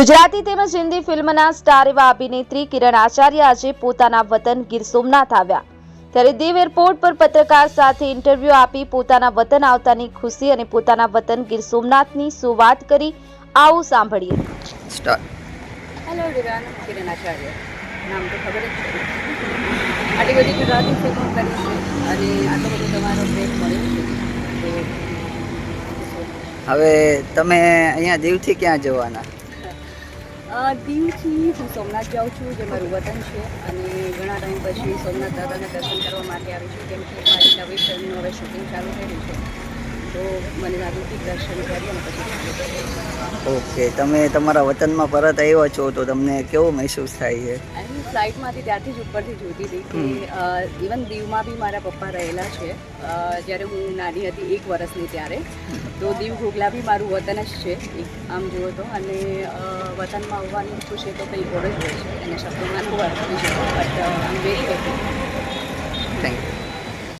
ગુજરાતી તેમજ હિન્દી ફિલ્મના સ્ટાર એવા અભિનેત્રી કિરણ આચાર્ય આજે પોતાના વતન ગીર સોમનાથ આવ્યા. ત્યારે દીવ એરપોર્ટ પર પત્રકાર સાથે ઇન્ટરવ્યૂ આપી પોતાના વતન આવતાની ખુશી અને પોતાના વતન ગીર સોમનાથની શું વાત કરી આવું સાંભળીએ. હેલો એવરીવન કિરણ આચાર્ય નામ તો ખબર જ છે. આટલી બધી ગુજરાતી ફિલ્મો કરી છે અને આટલો બધો તમારો બ્રેક મળ્યો છે. હવે તમે અહીંયા દીવથી ક્યાં જવાના? દીવથી હું સોમનાથ જાઉં છું, જે મારું વતન છે. અને ઘણા ટાઈમ પછી સોમનાથ દાદાના દર્શન કરવા માટે આવી છું, કેમ કે મારી નવી ફિલ્મનું હવે શૂટિંગ ચાલુ થયેલું છે. તો મને લાગ્યું કે દર્શન કરી અને પછી ઓકે તમે તમારા વતનમાં પરત આવ્યા છો તો તમને કેવો મહેસૂસ થાય છે? ફ્લાઇટમાંથી ત્યારથી જ ઉપરથી જોતી હતી કે ઇવન દીવમાં બી મારા પપ્પા રહેલા છે. જ્યારે હું નાની હતી એક વર્ષની ત્યારે તો દીવ ઘોઘલા બી મારું વતન જ છે. એક આમ જુઓ તો. અને વતનમાં વતનમાં આવવાની ખુશી તો કંઈ ઓર જ હોય છે. એને શબ્દોમાં શકો બટ આમ વેરી હેપી.